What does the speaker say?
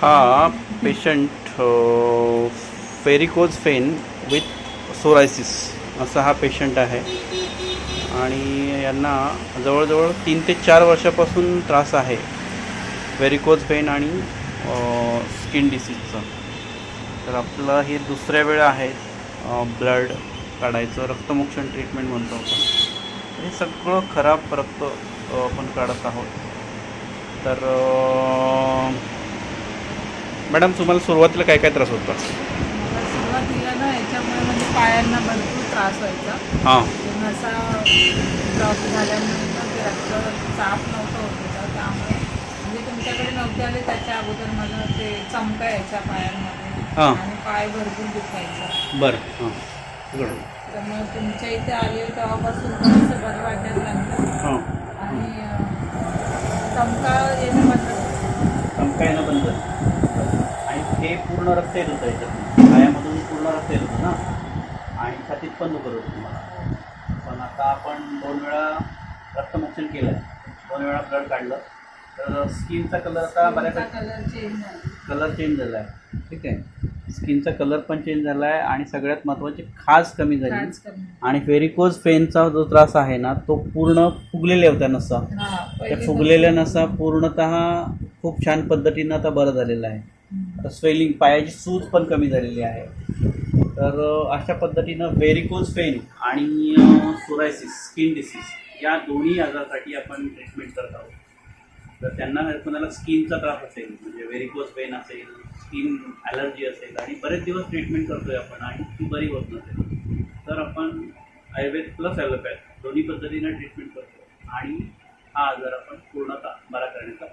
हा patient varicose vein with psoriasis असा हा पेशंट आहे. आणि यांना जवळजवळ तीन ते चार वर्षापासून त्रास आहे व्हेरिकोज फेन आणि स्किन डिसीजचा तर आपलं हे दुसऱ्या वेळा आहे ब्लड काढायचं रक्तमोक्षण ट्रीटमेंट म्हणतो आपण. हे सगळं खराब रक्त आपण काढत आहोत. तर मॅडम तुम्हाला सुरुवातीला काय काय त्रास होता? सुरुवातीला ना याच्यामुळे म्हणजे पायांना भरपूर त्रास व्हायचा. हां. नसा ब्लॉक झाल्यामुळे ना ते रक्त साफ नव्हतं होत होतं. त्यामुळे म्हणजे तुमच्याकडे नव्हते आले त्याच्या अगोदर मला ते चमका यायच्या पायांमध्ये. हां. आणि पाय भरपूर दुखायचा. बरं. हां. त्यामुळे तुमच्या इथे आले तेव्हापासून थोडंसं बरं वाटायला लागलं हां आणि अं, चमका येणं बंद. आणि हे पूर्ण रक्त येत होतं याच्यातून. पायामधून पूर्ण रक्त येत होतं ना? आणि छातीत पण दुखत होतं तुम्हाला. पण आता आपण दोन वेळा रक्तमोक्षण केलं आहे दोन वेळा ब्लड काढलं. तर स्किनचा कलर आता बऱ्यापैकी कलर चेंज झाला कलर चेंज झाला आहे ठीक आहे? स्किनचा कलर पण चेंज झाला आहे आणि सगळ्यात महत्त्वाची खाज कमी झाली. आणि व्हेरिकोज फेनचा जो त्रास आहे ना तो पूर्ण फुगलेल्या होत्या नसा. त्या फुगलेल्या नसा पूर्णतः खूप छान पद्धतीनं आता बरं झालेलं आहे. आता स्वेलिंग पायाची सूज पण कमी झालेली आहे. तर अशा पद्धतीनं व्हेरिकोज पेन आणि सुरायसिस स्किन डिसीज या दोन्ही आजारासाठी आपण ट्रीटमेंट करत आहोत. तर त्यांना कोणाला स्किनचा त्रास असेल म्हणजे व्हेरिकोज पेन असेल स्किन ॲलर्जी असेल आणि बरेच दिवस ट्रीटमेंट करतोय आपण आणि ती बरी होत नसेल तर आपण आयुर्वेद प्लस ॲलोपॅथ दोन्ही पद्धतीनं ट्रीटमेंट करतो आणि हा आजार आपण पूर्णतः बरा करण्याचा